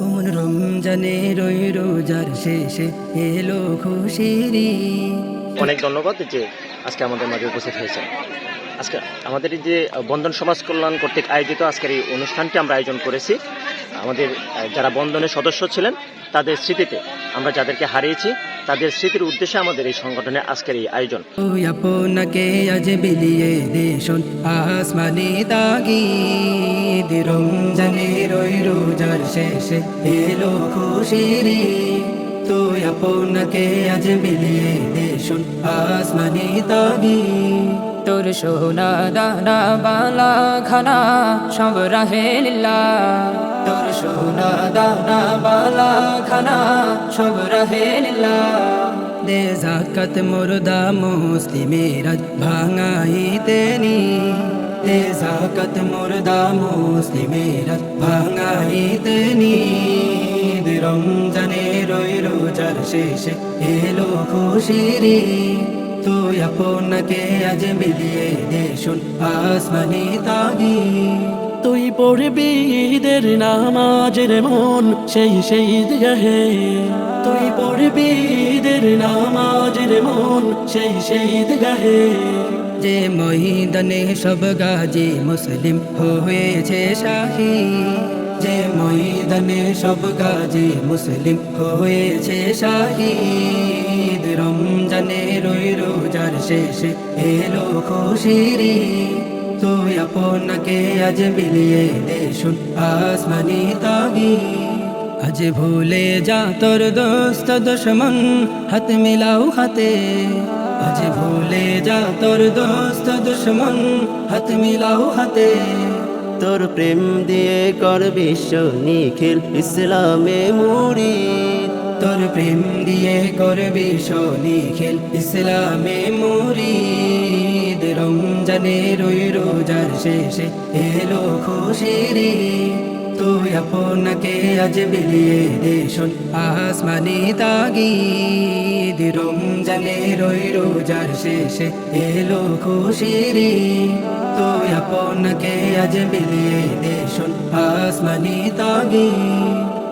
কোন রমজানে রই রোজার শেষে এলো খুশিরি অনেক ধন্যবাদ যে আজকে আমাদের মাঝে উপস্থিত হয়েছে। আজকে আমাদের যে বন্ধন সমাজ কল্যাণ কর্তৃক আয়োজিত আজকের এই অনুষ্ঠানটি আমরা আয়োজন করেছি। আমাদের যারা বন্ধনের সদস্য ছিলেন তাদের স্মৃতিতে আমরা যাদেরকে হারিয়েছি তাদের স্মৃতির উদ্দেশ্যে আমাদের এই সংগঠনের আজকের এই আয়োজন। আপনাকে আজ বিলিয়ে তুই আপনাকে আজ বিলিয়ে দেশন আসমানি তাগি তোর সোনা দানা বালা খানা সব রাহে লীলা। তোর সোনা দানা বালা খানা সব রাহে লীলা। দে জাকাত মুর্দা মুসলিমের ভাঙাইতে নি। দে জাকাত মুর্দা মুসলিমের ভাঙাইতে নি। রমজানে রই রোজার শেষে এলো খুশিরি তুই আপনাকে আজ মিলিয়ে দেশুন আসমানি তাগি তুই পড়বি ঈদের নামাজের মন সেই সেই গাহে তুই পড়বি ঈদের নামাজের মন সেই সেই গাহে যে মহিদানে সব গাজী মুসলিম হয়েছে শাহী যে মহিদানে সব গাজী মুসলিম হয়েছে শাহিদ। রমজানে রই রোজার শেষে এলো খুশিরি তুই আপনাকে আজ মিলিয়ে দেশুন আসমানি তাগি আজ ভুলে যা তোর দোস্ত দুশ্মন, হাত মিলাও হাতে। আজ ভুলে যা তোর দোস্ত দুশ্মন, হাত মিলাও হাতে। তোর প্রেম দিয়ে কর বিশ্ব নিখিল, ইসলামে মুড়ি তোর প্রেম দিয়ে কর বিশ্ব নিখিল, ইসলামে মুড়ি রমজানে রই রোজার শেষে এলো খুশিরি তুই আপনাকে আজ বিলিয়ে দেশুন আসমানি তাগি রমজানে রই রোজার শেষে এলো খুশিরি তুই আপনাকে আজ বিলিয়ে দেশুন আসমানি তাগি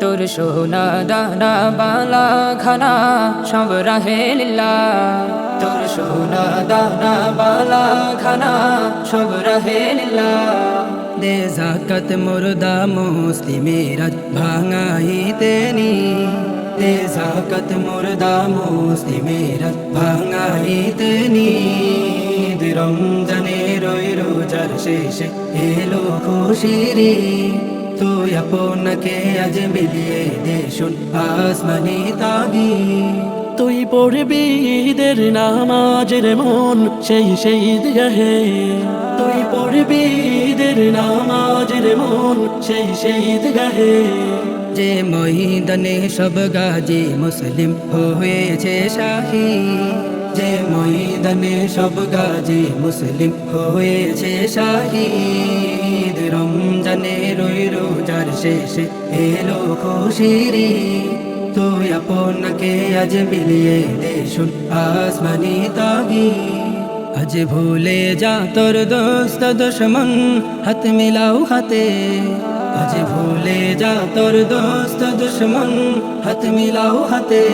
তোর সোনা দানা, বালা খানা সব রাহে লীলা। তোর সোনা দানা, বালা খানা সব রাহে লীলা। দে জাকাত মুর্দা মুসলিমের ভাঙাইতে নি। দে জাকাত মুর্দা মুসলিমের ভাঙাইতে নি। রমজানে রই রোজার শেষে এলো খুশিরি। তুই আপনাকে আজ মিলিয়ে দেশুন আসমানি তাগি তুই পড়বি ঈদের নামাজের মন সেই সেই গাহে তুই পড়বি ঈদের নামাজের মন সেই সেই গাহে যে মহিদানে সব গাজী মুসলিম হয়েছে শাহী যে মহিদানে সব গাজী মুসলিম হয়েছে শাহিদ। রমজানে রই রোজার শেষে এলো খুশিরি তুই আপনাকে আজ মিলিয়ে দেশুন আসমানি তাগি আজ ভুলে যা তোর দোস্ত দুশ্মন, হাত মিলাও হাতে। আজ ভুলে যা তোর দোস্ত দুশ্মন, হাত মিলাও হাতে।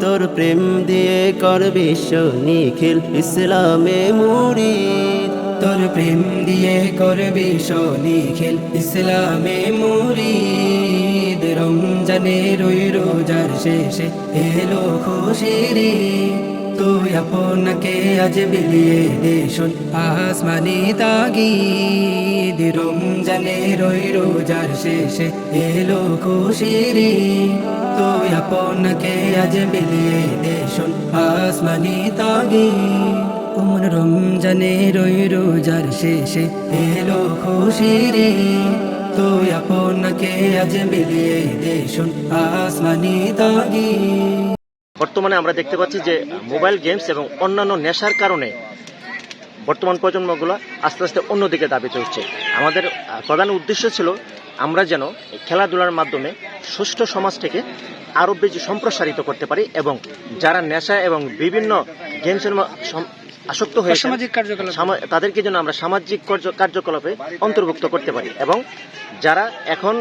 তোর প্রেম দিয়ে কর বিশ্ব নিখিল ইসলামে মুড়ি তোর প্রেম দিয়ে করবি শনি খেল। ইসলামে মুরিদ, রমজানে রই রোজার শেষে এলো খুশিরি তুই আপনাকে আজ বিলিয়ে দেশুন আসমানি তাগি রমজানে রই রোজার শেষে এলো খুশিরি তুই আপনাকে আজ বিলিয়ে দেশুন আসমানি তাগি কোন রমজানে রই রোজার শেষে। এলো খুশির তুই আপনাকে আজ মিলিয়ে দেশুন আসমানি দাগি বর্তমানে আমরা দেখতে পাচ্ছি যে মোবাইল গেমস এবং অন্যান্য নেশার কারণে বর্তমান প্রজন্মগুলো আস্তে আস্তে অন্যদিকে দাবি চলছে আমাদের প্রধান উদ্দেশ্য ছিল আমরা যেন খেলাধুলার মাধ্যমে সুষ্ঠু সমাজটাকে আরও বেশি সম্প্রসারিত করতে পারি এবং যারা নেশা এবং বিভিন্ন গেমসের আসক্ত হয়ে সামাজিক কার্যকলাপ। তাদেরকে যেন আমরা সামাজিক কার্যকলাপে অন্তর্ভুক্ত করতে পারি এবং যারা এখন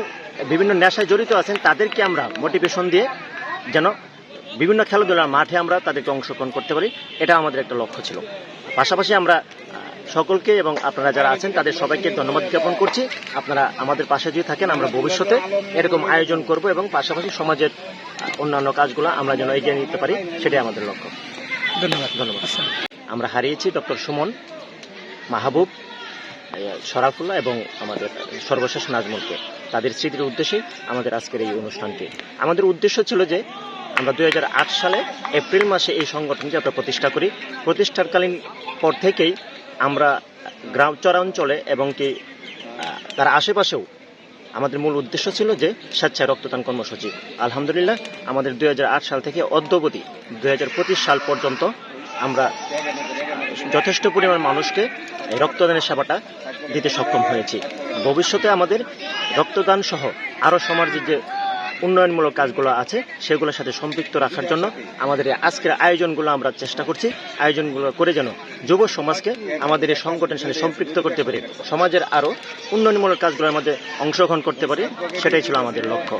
বিভিন্ন নেশায় জড়িত আছেন তাদেরকে আমরা মোটিভেশন দিয়ে যেন বিভিন্ন খেলাধুলার মাঠে আমরা তাদেরকে অংশগ্রহণ করতে পারি এটা আমাদের একটা লক্ষ্য ছিল। পাশাপাশি আমরা সকলকে এবং আপনারা যারা আছেন তাদের সবাইকে ধন্যবাদ জ্ঞাপন করছি। আপনারা আমাদের পাশে যদি থাকেন আমরা ভবিষ্যতে এরকম আয়োজন করব এবং পাশাপাশি সমাজের অন্যান্য কাজগুলো আমরা যেন এগিয়ে নিতে পারি সেটাই আমাদের লক্ষ্য। ধন্যবাদ। ধন্যবাদ। আমরা হারিয়েছি ডক্টর সুমন, মাহবুব শরাফুল্লাহ এবং আমাদের সর্বশেষ নাজমুলকে। তাদের স্মৃতির উদ্দেশ্যে আমাদের আজকের এই অনুষ্ঠানটি। আমাদের উদ্দেশ্য ছিল যে আমরা দু হাজার আট সালে এপ্রিল মাসে এই সংগঠনটি আমরা প্রতিষ্ঠা করি। প্রতিষ্ঠাকালীন পর থেকেই আমরা গ্রাম চরাঞ্চলে এবং কি তার আশেপাশেও আমাদের মূল উদ্দেশ্য ছিল যে স্বেচ্ছায় রক্তদান কর্মসূচি। আলহামদুলিল্লাহ, আমাদের দুই হাজার আট সাল থেকে অদ্যবধি দুই সাল পর্যন্ত আমরা যথেষ্ট পরিমাণ মানুষকে রক্তদানের সেবাটা দিতে সক্ষম হয়েছি। ভবিষ্যতে আমাদের রক্তদান সহ আরও সমাজের যে উন্নয়নমূলক কাজগুলো আছে, সেগুলোর সাথে সম্পৃক্ত রাখার জন্য আমাদের আজকের আয়োজনগুলো আমরা চেষ্টা করছি। আয়োজনগুলো করে যেন যুব সমাজকে আমাদের এই সংগঠনের সাথে সম্পৃক্ত করতে পারি, সমাজের আরও উন্নয়নমূলক কাজগুলোর মধ্যে অংশগ্রহণ করতে পারি, সেটাই ছিল আমাদের লক্ষ্য।